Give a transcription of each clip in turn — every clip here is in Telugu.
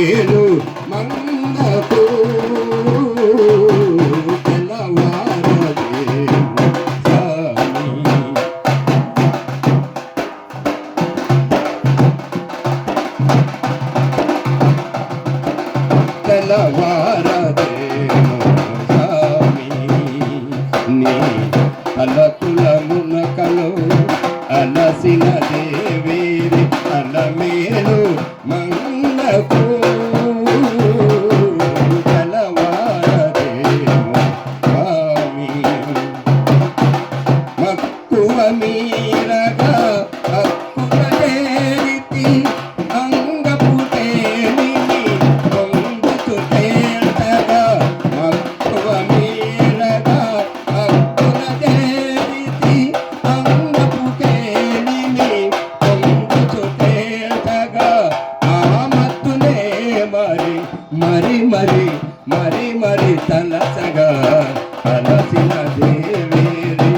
మేలు మందకు తెల్లవారు. మరి మరి మరి తలసగా అలసిన దేవేరి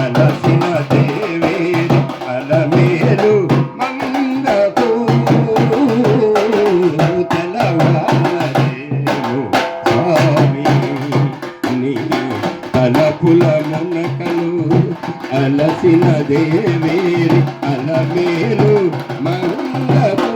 అలసిన దేవేరి అలమేరు మంగకు తెలవారేవు స్వామి నీ అలకుల మునకలు అలసిన దేవేరి అలమేరు మంగకు